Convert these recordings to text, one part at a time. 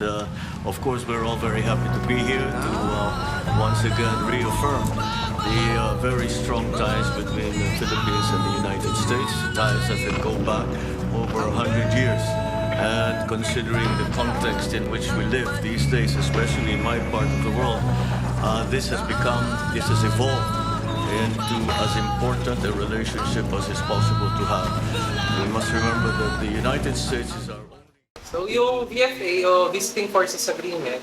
Uh, of course, we're all very happy to be here to uh, once again reaffirm the uh, very strong ties between the Philippines and the United States, ties that go back over 100 years. And considering the context in which we live these days, especially in my part of the world, uh, this has become, this has evolved into as important a relationship as is possible to have. We must remember that the United States is our So yung VFA o Visiting Forces Agreement,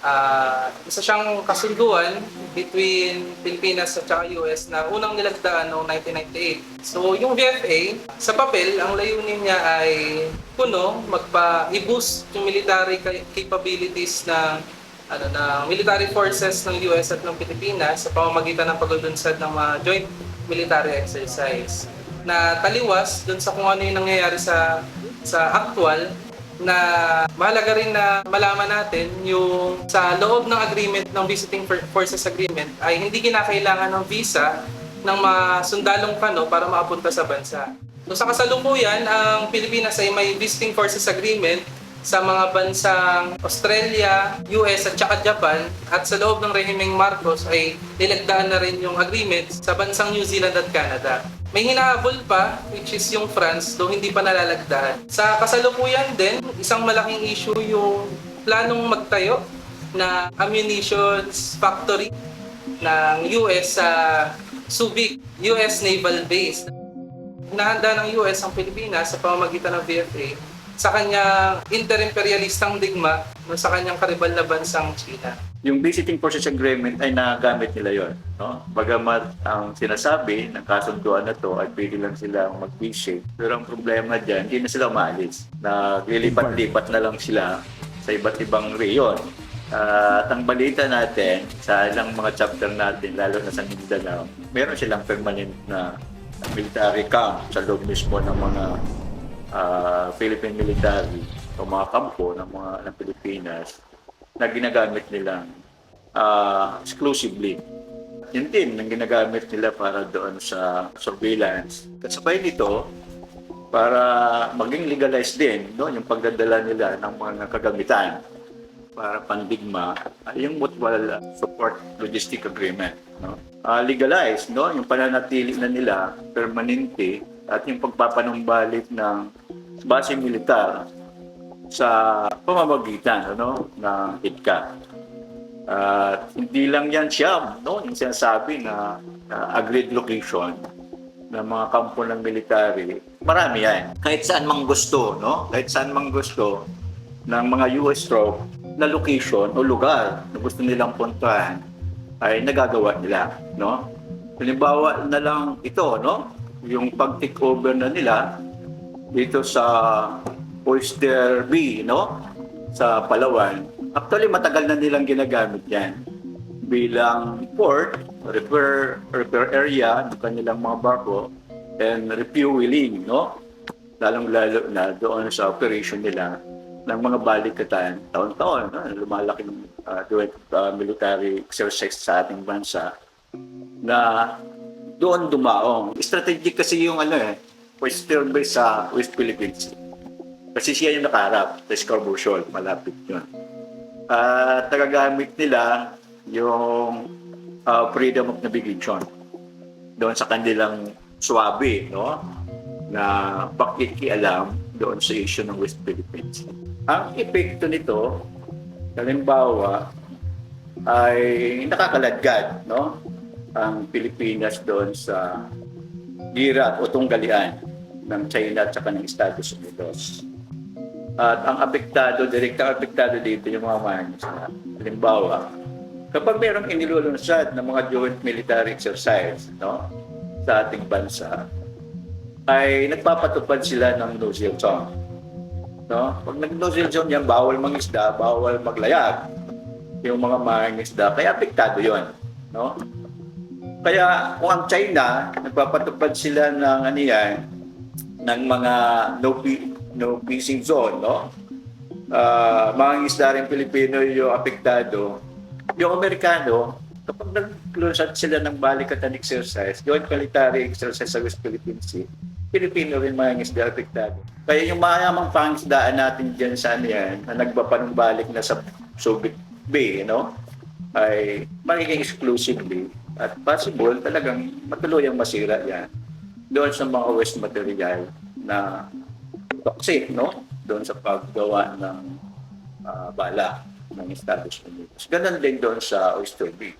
ah isa siyang kasunduan between Pilipinas at saka US na unang nilagdaan noong 1998. So yung VFA, sa papel, ang layunin niya ay kuno magpa-i-boost yung military ca- capabilities ng ano na military forces ng US at ng Pilipinas sa pamamagitan ng paglunsad ng mga joint military exercise na taliwas dun sa kung ano yung nangyayari sa sa actual na mahalaga rin na malaman natin yung sa loob ng agreement ng Visiting For- Forces Agreement ay hindi kinakailangan ng visa ng mga sundalong kano para makapunta sa bansa. So sa kasalukuyan, ang Pilipinas ay may Visiting Forces Agreement sa mga bansang Australia, US at saka Japan at sa loob ng rehimeng Marcos ay nilagdaan na rin yung agreement sa bansang New Zealand at Canada. May hinahabol pa, which is yung France, though hindi pa nalalagdaan. Sa kasalukuyan din, isang malaking issue yung planong magtayo na ammunitions factory ng US sa Subic, US Naval Base. Hinahanda ng US ang Pilipinas sa pamamagitan ng VFA sa kanyang inter-imperialistang digma no, sa kanyang karibal na bansang China. Yung visiting forces agreement ay nagamit nila yon, no? Bagamat ang sinasabi ng kasunduan na to ay pwede lang sila mag-visit. Pero ang problema diyan, hindi na sila umaalis. Naglilipat-lipat na lang sila sa iba't ibang reyon. Ah, at ang balita natin sa ilang mga chapter natin, lalo na sa Mindanao, meron silang permanent na military camp sa loob mismo ng mga ah, Philippine military o mga kampo ng mga ng Pilipinas na ginagamit nila ah, exclusively. Yun din ang ginagamit nila para doon sa surveillance. Kasabay nito, para maging legalized din no, yung pagdadala nila ng mga kagamitan para pandigma ay yung mutual support logistic agreement no Ah, legalized no yung pananatili na nila permanente at yung pagpapanumbalik ng base militar sa pamamagitan ano ng IDCA at hindi lang yan siyam no yung sinasabi na, na agreed location ng mga kampo ng military marami yan kahit saan mang gusto no kahit saan mang gusto ng mga US troop na location o lugar na gusto nilang puntahan ay nagagawa nila, no? Halimbawa na lang ito, no? Yung pag-take over na nila dito sa Oyster B, no? Sa Palawan. Actually, matagal na nilang ginagamit yan bilang port, repair, repair area ng kanilang mga barko and refueling, no? Lalong-lalo na doon sa operation nila ng mga balikatan taon-taon, no? lumalaking uh, joint uh, military exercise sa ating bansa na doon dumaong. Strategic kasi yung ano eh, western base sa West Philippines. Kasi siya yung nakaharap sa Scarborough Shoal, malapit yun. At nagagamit nila yung uh, freedom of navigation doon sa kanilang swabe, no? na pakikialam doon sa issue ng West Philippines. Ang epekto nito, halimbawa, ay nakakaladkad, no? Ang Pilipinas doon sa gira at utunggalian ng China at saka ng Estados Unidos. At ang apektado, direktang apektado dito yung mga mangisda. Halimbawa, kapag mayroong inilulunsad ng mga joint military exercise no, sa ating bansa, ay nagpapatupad sila ng no-kill zone. No? Pag nag-no-kill zone yan, bawal mangisda, bawal maglayag yung mga mangisda. Kaya apektado yon no? Kaya kung ang China, nagpapatupad sila ng ano yan, ng mga no, no fishing zone, no? Ah, mga isda rin Pilipino yung apektado. Yung Amerikano, kapag naglunsad sila ng balikatan exercise, joint military exercise sa West Philippine Sea, Pilipino rin mga isda apektado. Kaya yung mayamang pangisdaan natin dyan sa ano yan, na nagpapanumbalik na sa Subic Bay, no? ay magiging exclusively at possible talagang matuluyang masira yan doon sa mga waste material na toxic, no? Doon sa paggawa ng ah, bala ng Estados Unidos. Ganon din doon sa Oyster Bay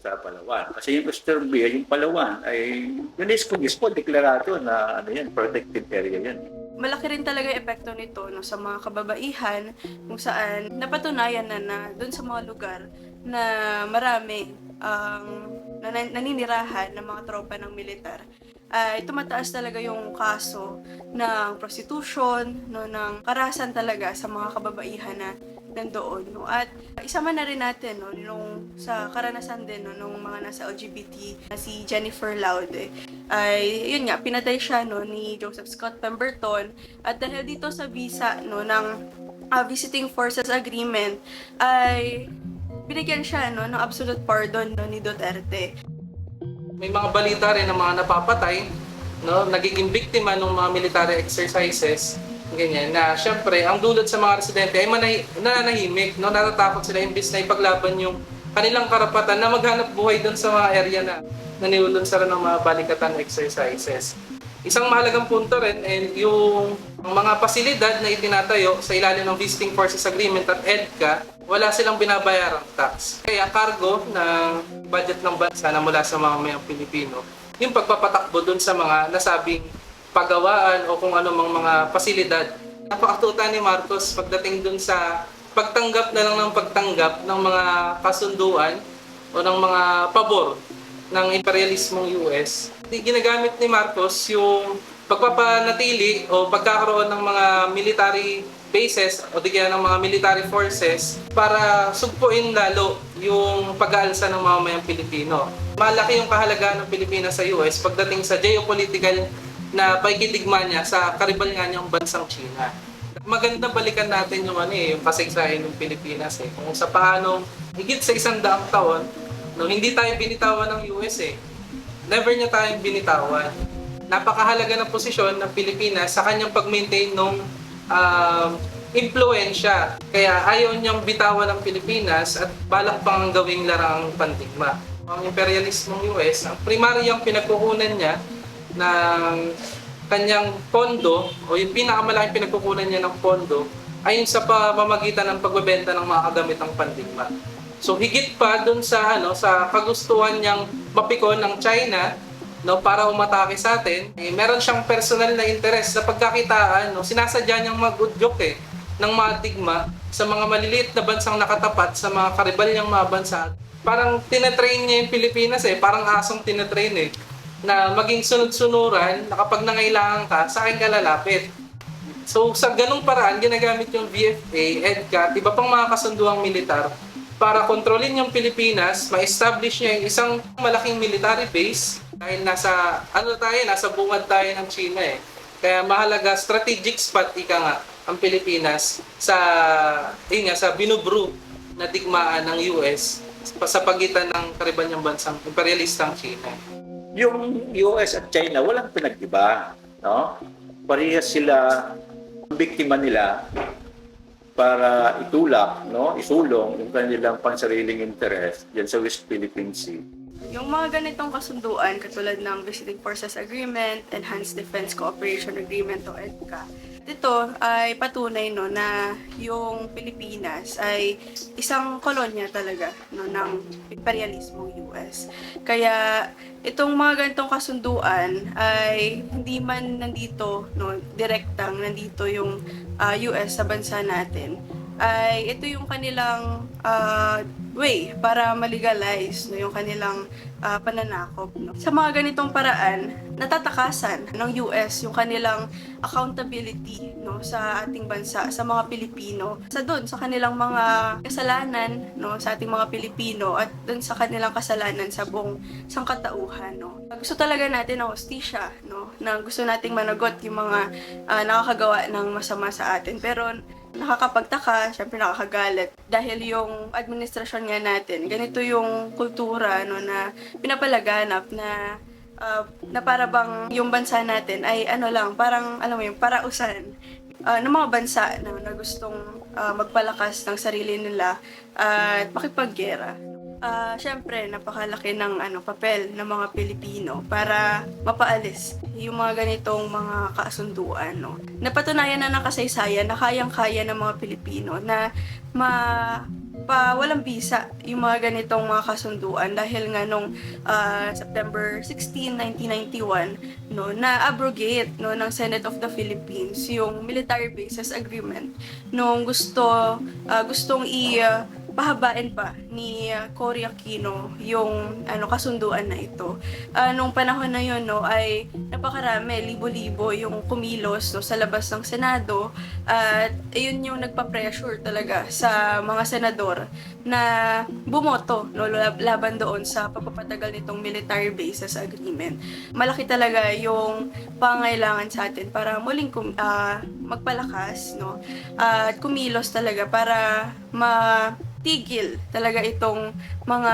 sa Palawan. Kasi yung Oyster Bay, yung Palawan ay UNESCO mismo deklarado na ano yan, protected area yan. malaki rin talaga yung epekto nito no, sa mga kababaihan kung saan napatunayan na na doon sa mga lugar na marami ang nan- naninirahan ng mga tropa ng militar ay tumataas talaga yung kaso ng prostitution, no, ng karahasan talaga sa mga kababaihan na nandoon. No? At isama na rin natin no, nung, sa karanasan din no, nung mga nasa LGBT na si Jennifer Laude ay yun nga, pinatay siya no, ni Joseph Scott Pemberton at dahil dito sa visa no, ng ah, Visiting Forces Agreement ay binigyan siya no, ng absolute pardon no, ni Duterte. May mga balita rin ng mga napapatay, no, nagiging biktima ng mga military exercises, ganyan, na syempre, ang dulot sa mga residente ay manay, nananahimik, no, natatakot sila imbis na ipaglaban yung kanilang karapatan na maghanap buhay doon sa mga area na nanilulunsaran ng mga balikatan exercises. Isang mahalagang punto rin ay yung ang mga pasilidad na itinatayo sa ilalim ng Visiting Forces Agreement at EDCA, wala silang binabayarang tax. Kaya cargo ng budget ng bansa na mula sa mga mayang Pilipino, yung pagpapatakbo dun sa mga nasabing pagawaan o kung ano mang mga pasilidad. Napakatuta ni Marcos pagdating dun sa pagtanggap na lang ng pagtanggap ng mga kasunduan o ng mga pabor ng imperialismong US. Ginagamit ni Marcos yung pagpapanatili o pagkakaroon ng mga military bases o di kaya ng mga military forces para sugpuin lalo yung pag-aalsa ng mamamayang Pilipino. Malaki yung kahalagaan ng Pilipinas sa US pagdating sa geopolitical na paikiligma niya sa karibal nga niyang bansang China. Maganda balikan natin yung ano eh, yung kasaysayan ng Pilipinas eh. Kung sa paano higit sa isang daang taon, no, hindi tayo binitawan ng US eh. Never niya tayong binitawan. Napakahalaga ng posisyon ng Pilipinas sa kanyang pag-maintain ng um, impluensya. Kaya ayaw niyang bitawan ng Pilipinas at balak pang gawing larang pandigma. Ang imperialismong US, ang primaryang pinagkukunan niya ng kanyang pondo o yung pinakamalaking pinagkukunan niya ng pondo ay yung sa pamamagitan ng pagbebenta ng mga kagamitang pandigma. So higit pa dun sa ano sa kagustuhan niyang mapikon ng China no para umatake sa atin, eh, meron siyang personal na interest sa pagkakitaan, no sinasadya niyang magudyok eh ng mga digma sa mga maliliit na bansang nakatapat sa mga karibal niyang mga bansa. Parang tinetrain niya yung Pilipinas eh, parang asong tinetrain eh na maging sunod-sunuran na kapag nangailangan ka, sa akin ka lalapit. So sa ganung paraan, ginagamit yung VFA, EDCA, iba pang mga kasunduang militar para kontrolin yung Pilipinas, ma-establish niya yung isang malaking military base dahil nasa, ano tayo, nasa bungad tayo ng China eh. Kaya mahalaga, strategic spot, ika nga, ang Pilipinas sa, yun nga, sa binubru na digmaan ng US sa pagitan ng karibanyang bansang imperialistang China. Yung US at China, walang pinag-iba. No? Parehas sila, biktima nila para itulak, no? isulong yung kanilang pansariling interest dyan sa West Philippine Sea. Yung mga ganitong kasunduan, katulad ng Visiting Forces Agreement, Enhanced Defense Cooperation Agreement o EDCA, ito ay patunay no na yung Pilipinas ay isang kolonya talaga no ng imperialismo US. Kaya itong mga ganitong kasunduan ay hindi man nandito no direktang nandito yung ah, US sa bansa natin ay ito yung kanilang ah, way para malegalize no, yung kanilang ah, pananakop. No. Sa mga ganitong paraan, natatakasan ng US yung kanilang accountability no, sa ating bansa, sa mga Pilipino. Sa doon, sa kanilang mga kasalanan no, sa ating mga Pilipino at doon sa kanilang kasalanan sa buong sangkatauhan. No. Gusto talaga natin ng hostisya, no, na gusto nating managot yung mga ah, nakakagawa ng masama sa atin. Pero nakakapagtaka, syempre nakakagalit dahil yung administrasyon nga natin, ganito yung kultura no na pinapalaganap na ah, na para bang yung bansa natin ay ano lang, parang alam mo yun, parausan ah, ng mga bansa na, na gustong ah, magpalakas ng sarili nila at makipaggera. Ah, Siyempre, napakalaki ng ano, papel ng mga Pilipino para mapaalis yung mga ganitong mga kasunduan. No? Napatunayan na ng kasaysayan na kayang-kaya ng mga Pilipino na ma pa walang bisa yung mga ganitong mga kasunduan dahil nga nung ah, September 16, 1991 no na abrogate no ng Senate of the Philippines yung military bases agreement nung gusto ah, gustong i ah, pahabain pa ni Cory Aquino yung ano kasunduan na ito. Ah, nung panahon na yun no ay napakarami, libo-libo yung kumilos no, sa labas ng Senado at ayun yung nagpa-pressure talaga sa mga senador na bumoto no, lab- laban doon sa pagpapatagal nitong military bases agreement. Malaki talaga yung pangailangan sa atin para muling kum- ah, magpalakas no, at kumilos talaga para ma tigil talaga itong mga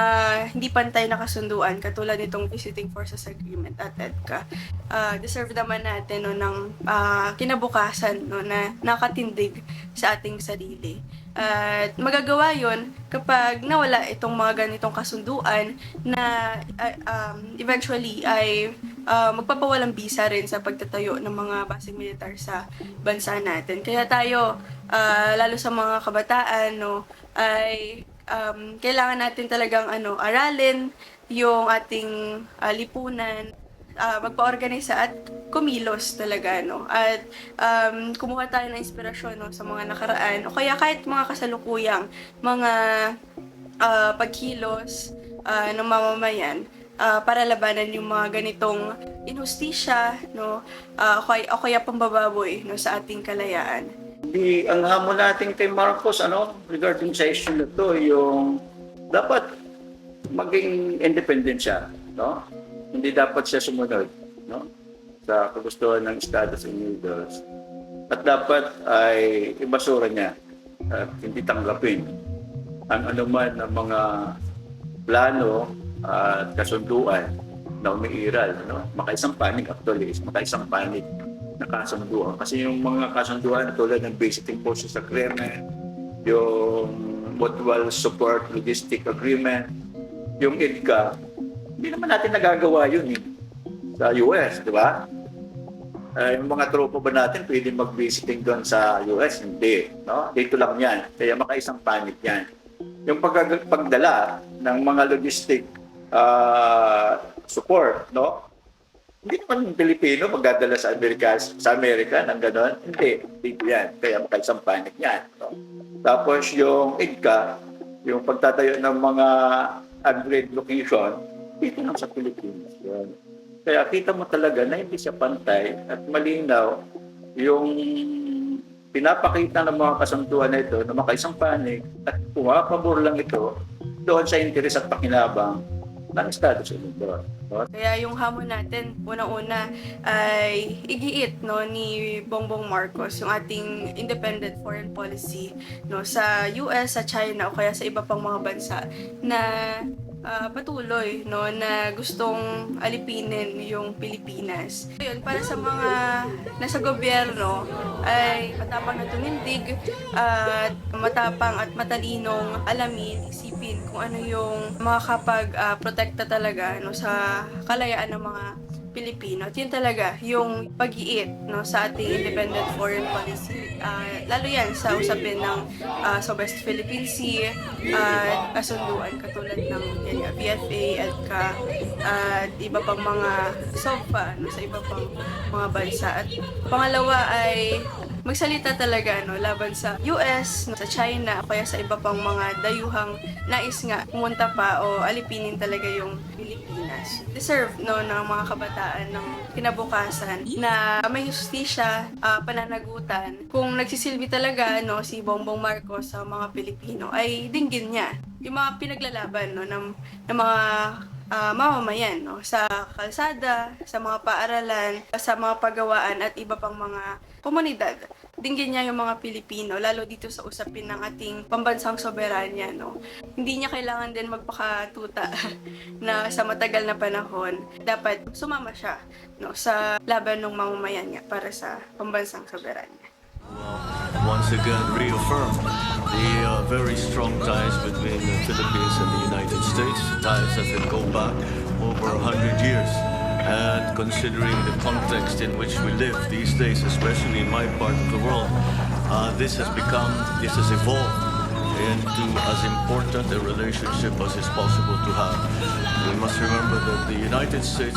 hindi pantay na kasunduan katulad nitong Visiting Forces Agreement at EDCA. Ah, deserve naman natin no, ng ah, kinabukasan no, na nakatindig sa ating sarili. At magagawa yon kapag nawala itong mga ganitong kasunduan na ah, um, eventually ay ah, magpapawalang bisa rin sa pagtatayo ng mga basing militar sa bansa natin. Kaya tayo, ah, lalo sa mga kabataan, no, ay um, kailangan natin talagang ano, aralin yung ating ah, lipunan, ah, magpa-organisa at kumilos talaga, no? At um, kumuha tayo ng inspirasyon no, sa mga nakaraan o kaya kahit mga kasalukuyang mga ah, pagkilos ah, ng mamamayan ah, para labanan yung mga ganitong inhustisya, no? Ah, o kaya, o kaya pambababoy no, sa ating kalayaan. Di, ang hamon natin kay Marcos, ano, regarding sa issue na to, yung dapat maging independent siya, no? Hindi dapat siya sumunod, no? Sa kagustuhan ng Estados Unidos. At dapat ay ibasura niya at hindi tanggapin ang anuman ng mga plano at kasunduan na umiiral, no? Makaisang panig actually is makaisang panig na kasunduan. Kasi yung mga kasunduan tulad ng Visiting Forces Agreement, yung Mutual Support Logistic Agreement, yung IDCA, hindi naman natin nagagawa yun eh, sa US, di ba? Eh, yung mga tropa ba natin pwede mag-visiting doon sa US? Hindi. No? Dito lang yan. Kaya makaisang panig yan. Yung pag- pagdala ng mga logistic ah, support, no? Hindi naman Pilipino magdadala sa Amerika, sa Amerika ng gano'n. Hindi, dito yan. Kaya makaisang panig yan. No? Tapos yung IDCA, yung pagtatayo ng mga upgrade location, dito lang sa Pilipinas. Yan. Kaya kita mo talaga na hindi siya pantay at malinaw yung pinapakita ng mga kasunduan na ito na makaisang panig at pumapabor lang ito doon sa interes at pakinabang ng Estados Unidos. No? Kaya yung hamon natin, unang-una, ay igiit no, ni Bongbong Marcos, yung ating independent foreign policy no, sa US, sa China, o kaya sa iba pang mga bansa na ah, patuloy no, na gustong alipinin yung Pilipinas. Yun, para sa mga nasa gobyerno, ay matapang na tumindig at matapang at matalinong alamin, isipin kung ano yung makakapag-protekta talaga no, sa kalayaan ng mga Pilipino. Yun talaga, yung pag-iit no, sa ating independent foreign policy. Ah, lalo yan sa usapin ng ah, sa West Philippine Sea at kasunduan katulad ng yan, nga, BFA, EDCA, at iba pang mga SOFA no, sa iba pang mga bansa. At pangalawa ay magsalita talaga no laban sa US, sa China, o kaya sa iba pang mga dayuhang nais nga pumunta pa o alipinin talaga yung Pilipinas. Deserve no ng mga kabataan ng kinabukasan na may justisya, ah, pananagutan. Kung nagsisilbi talaga no si Bongbong Marcos sa mga Pilipino ay dinggin niya yung mga pinaglalaban no ng, ng mga ah, mamamayan no sa kalsada, sa mga paaralan, sa mga pagawaan at iba pang mga komunidad dinggin niya yung mga Pilipino, lalo dito sa usapin ng ating pambansang soberanya, no? Hindi niya kailangan din magpakatuta na sa matagal na panahon, dapat sumama siya, no, sa laban ng mamamayan nga para sa pambansang soberanya. once again reaffirm the uh, very strong ties between the Philippines and the United States, ties that go back over 100 years. And considering the context in which we live these days, especially in my part of the world, uh, this has become, this has evolved into as important a relationship as is possible to have. We must remember that the United States